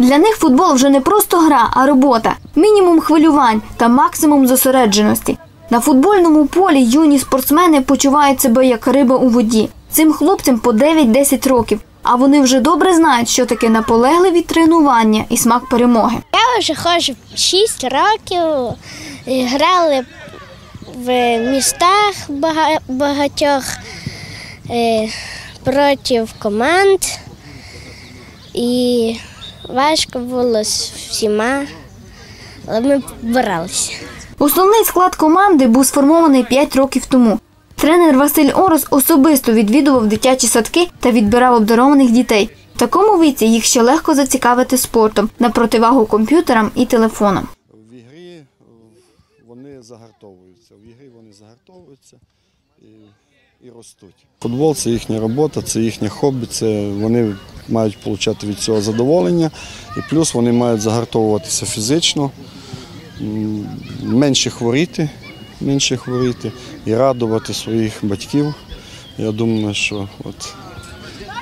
Для них футбол вже не просто гра, а робота, мінімум хвилювань та максимум зосередженості. На футбольному полі юні спортсмени почувають себе як риба у воді. Цим хлопцям по 9-10 років, а вони вже добре знають, що таке наполегливі тренування і смак перемоги. Я вже ходжу 6 років, грали в містах багатьох е, проти команд. І важко було з всіма, але ми боролися. Основний склад команди був сформований 5 років тому. Тренер Василь Орос особисто відвідував дитячі садки та відбирав обдарованих дітей. В такому віці їх ще легко зацікавити спортом на противагу комп'ютерам і телефонам. В ігрі вони загартовуються. В ігрі вони загартовуються і, і ростуть. Футбол це їхня робота, це їхнє хобі, це вони мають отримати від цього задоволення. І плюс вони мають загартовуватися фізично, менше хворіти, менше хворіти і радувати своїх батьків. Я думаю, що от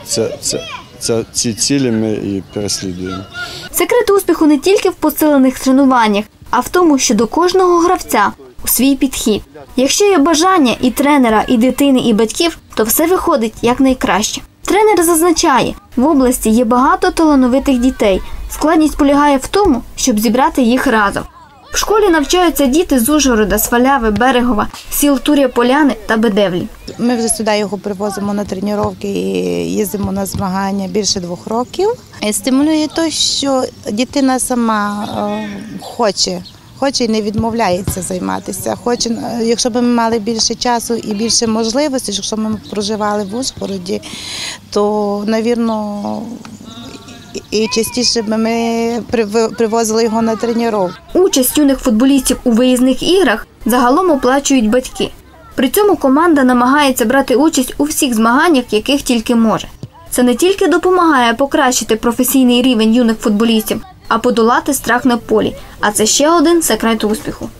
це, це, це, ці цілі ми і переслідуємо. Секрет успіху не тільки в посилених тренуваннях, а в тому, що до кожного гравця у свій підхід. Якщо є бажання і тренера, і дитини, і батьків, то все виходить якнайкраще. Тренер зазначає, в області є багато талановитих дітей. Складність полягає в тому, щоб зібрати їх разом. В школі навчаються діти з Ужгорода, Сваляви, Берегова, сіл Тур'я Поляни та Бедевлі. Ми вже сюди його привозимо на тренування і їздимо на змагання більше двох років. Стимулює те, що дитина сама е, хоче. Хоче і не відмовляється займатися. Хоче, якщо б ми мали більше часу і більше можливостей, якщо б ми проживали в Ужгороді, то, навірно, і частіше б ми привозили його на тренування. Участь юних футболістів у виїзних іграх загалом оплачують батьки. При цьому команда намагається брати участь у всіх змаганнях, яких тільки може. Це не тільки допомагає покращити професійний рівень юних футболістів, а подолати страх на полі. А це ще один секрет успіху.